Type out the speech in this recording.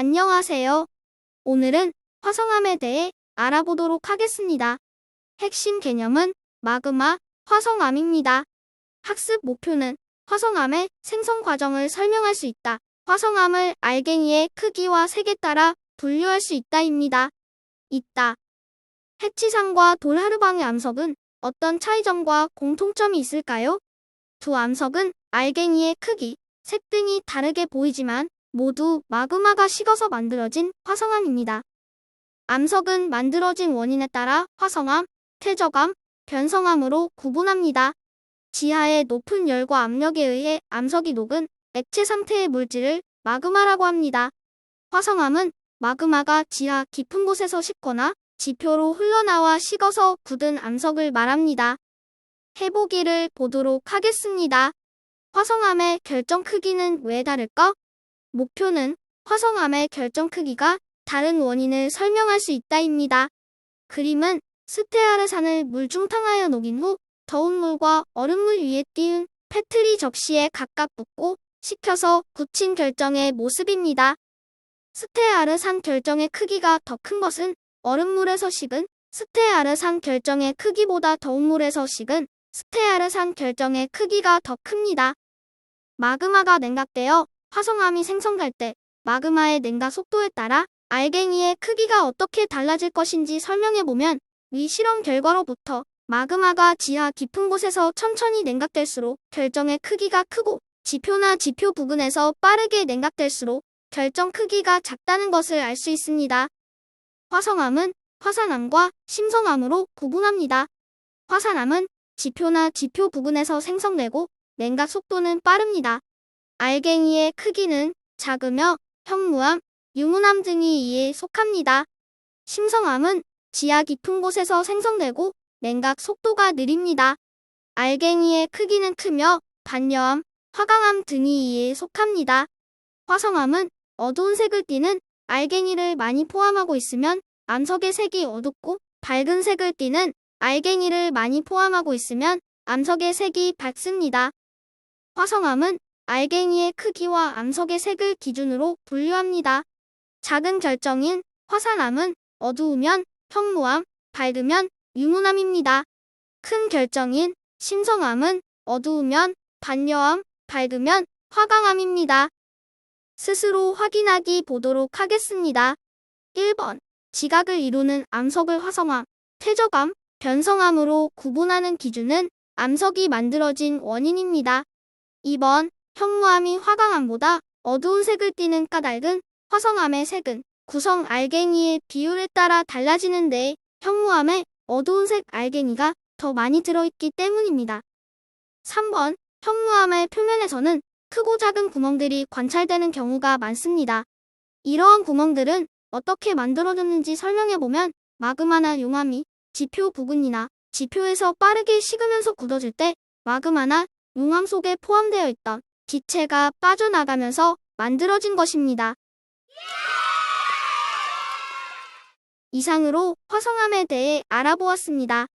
안녕하세요. 오늘은 화성암에 대해 알아보도록 하겠습니다. 핵심 개념은 마그마, 화성암입니다. 학습 목표는 화성암의 생성 과정을 설명할 수 있다. 화성암을 알갱이의 크기와 색에 따라 분류할 수 있다입니다. 있다. 해치상과 돌하르방의 암석은 어떤 차이점과 공통점이 있을까요? 두 암석은 알갱이의 크기, 색 등이 다르게 보이지만 모두 마그마가 식어서 만들어진 화성암입니다. 암석은 만들어진 원인에 따라 화성암, 퇴적암, 변성암으로 구분합니다. 지하의 높은 열과 압력에 의해 암석이 녹은 액체 상태의 물질을 마그마라고 합니다. 화성암은 마그마가 지하 깊은 곳에서 식거나 지표로 흘러나와 식어서 굳은 암석을 말합니다. 해보기를 보도록 하겠습니다. 화성암의 결정 크기는 왜 다를까? 목표는 화성암의 결정 크기가 다른 원인을 설명할 수 있다입니다. 그림은 스테아르산을 물중탕하여 녹인 후 더운 물과 얼음물 위에 띄운 페트리 접시에 각각 붓고 식혀서 굳힌 결정의 모습입니다. 스테아르산 결정의 크기가 더 큰 것은 얼음물에서 식은 스테아르산 결정의 크기보다 더운 물에서 식은 스테아르산 결정의 크기가 더 큽니다. 마그마가 냉각되어 화성암이 생성될 때 마그마의 냉각 속도에 따라 알갱이의 크기가 어떻게 달라질 것인지 설명해보면 위 실험 결과로부터 마그마가 지하 깊은 곳에서 천천히 냉각될수록 결정의 크기가 크고 지표나 지표 부근에서 빠르게 냉각될수록 결정 크기가 작다는 것을 알 수 있습니다. 화성암은 화산암과 심성암으로 구분합니다. 화산암은 지표나 지표 부근에서 생성되고 냉각 속도는 빠릅니다. 알갱이의 크기는 작으며 현무암, 유문암 등이 이에 속합니다. 심성암은 지하 깊은 곳에서 생성되고 냉각 속도가 느립니다. 알갱이의 크기는 크며 반여암, 화강암 등이 이에 속합니다. 화성암은 어두운 색을 띠는 알갱이를 많이 포함하고 있으면 암석의 색이 어둡고 밝은 색을 띠는 알갱이를 많이 포함하고 있으면 암석의 색이 밝습니다. 화성암은 알갱이의 크기와 암석의 색을 기준으로 분류합니다. 작은 결정인 화산암은 어두우면 현무암, 밝으면 유문암입니다. 큰 결정인 심성암은 어두우면 반여암, 밝으면 화강암입니다. 스스로 확인하기 보도록 하겠습니다. 1번. 지각을 이루는 암석을 화성암, 퇴적암, 변성암으로 구분하는 기준은 암석이 만들어진 원인입니다. 2번. 현무암이 화강암보다 어두운 색을 띠는 까닭은 화성암의 색은 구성 알갱이의 비율에 따라 달라지는데 현무암에 어두운 색 알갱이가 더 많이 들어있기 때문입니다. 3번. 현무암의 표면에서는 크고 작은 구멍들이 관찰되는 경우가 많습니다. 이러한 구멍들은 어떻게 만들어졌는지 설명해보면 마그마나 용암이 지표 부근이나 지표에서 빠르게 식으면서 굳어질 때 마그마나 용암 속에 포함되어 있던 기체가 빠져나가면서 만들어진 것입니다. 이상으로 화성암에 대해 알아보았습니다.